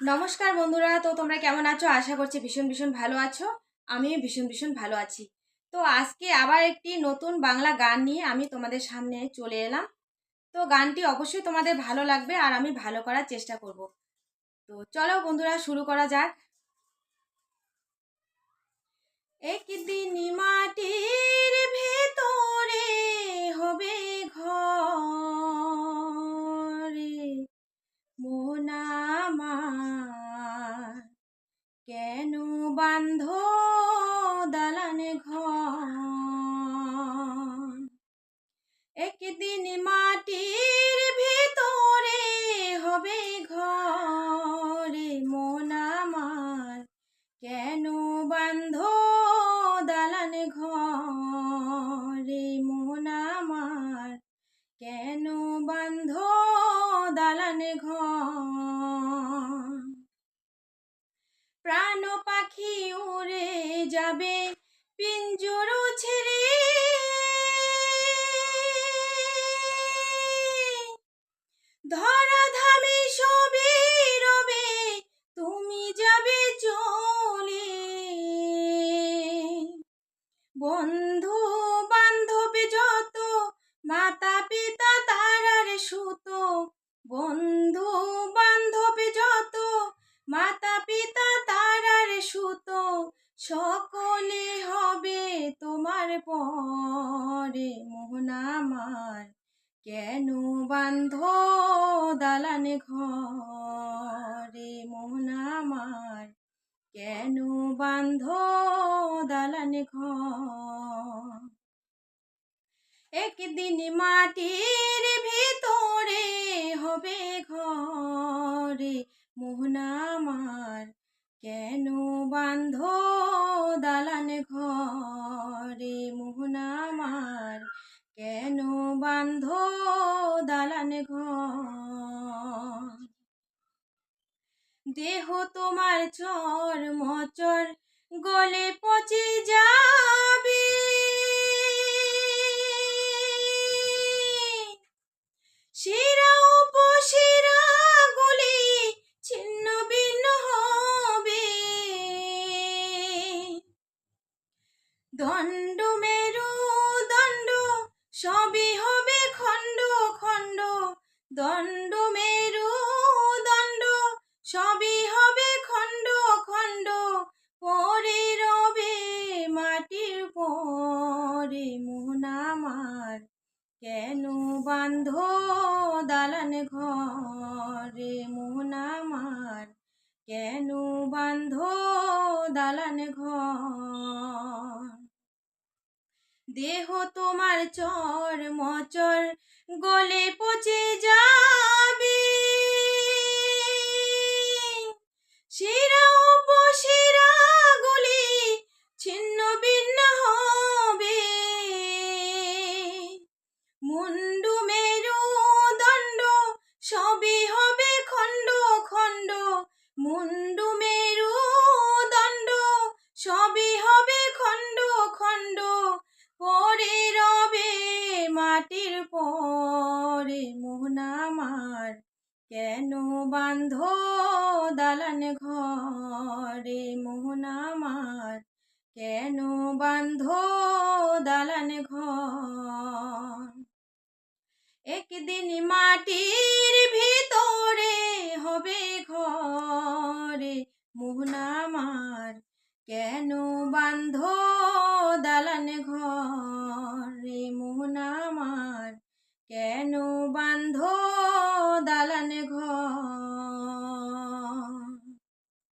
নমস্কার বন্ধুরা, তো তোমরা কেমন আছো? আশা করছি ভীষণ ভীষণ ভালো আছো। আমিও ভীষণ ভীষণ ভালো আছি। তো আজকে আবার একটি নতুন বাংলা গান নিয়ে আমি তোমাদের সামনে চলে এলাম। তো গানটি অবশ্যই তোমাদের ভালো লাগবে আর আমি ভালো করার চেষ্টা করব। তো চলো বন্ধুরা, শুরু করা যাক। একদিন মাটির কেন বান্ধ যাবে। পিঞ্জর ছেড়ে তোমার পরে মোহন আমার। কেন বান্ধ দালানে ঘরে মোহন আমার? কেন বান্ধ দালানে ঘর? একদিন মাটির ভিতরে হবে ঘরে মোহন আমার। কেন বান্ধ দালান ঘরে মোহনামার কেন বান্ধ দালান ঘর? দেহ তোমার চর মচর গলে পচে যাবে। দণ্ড মেরু, দণ্ড, সবই হবে খণ্ড খণ্ড। দণ্ড মেরু, দণ্ড, সবই হবে খণ্ড খণ্ড। পরে রবে মাটির পরে আমার। কেন বান্ধ দালান ঘরে আমার? কেন বান্ধ দালান ঘর দেহ তোমার চর মচর গলে পচে যাবে কেন বান্ধ দালান ঘরে মোহনামার কেন বান্ধ দালান ঘর? একদিন মাটির ভিতরে হবে ঘরে মোহনামার কেন বান্ধ দালান ঘরে মোহনামার কেন বান্ধ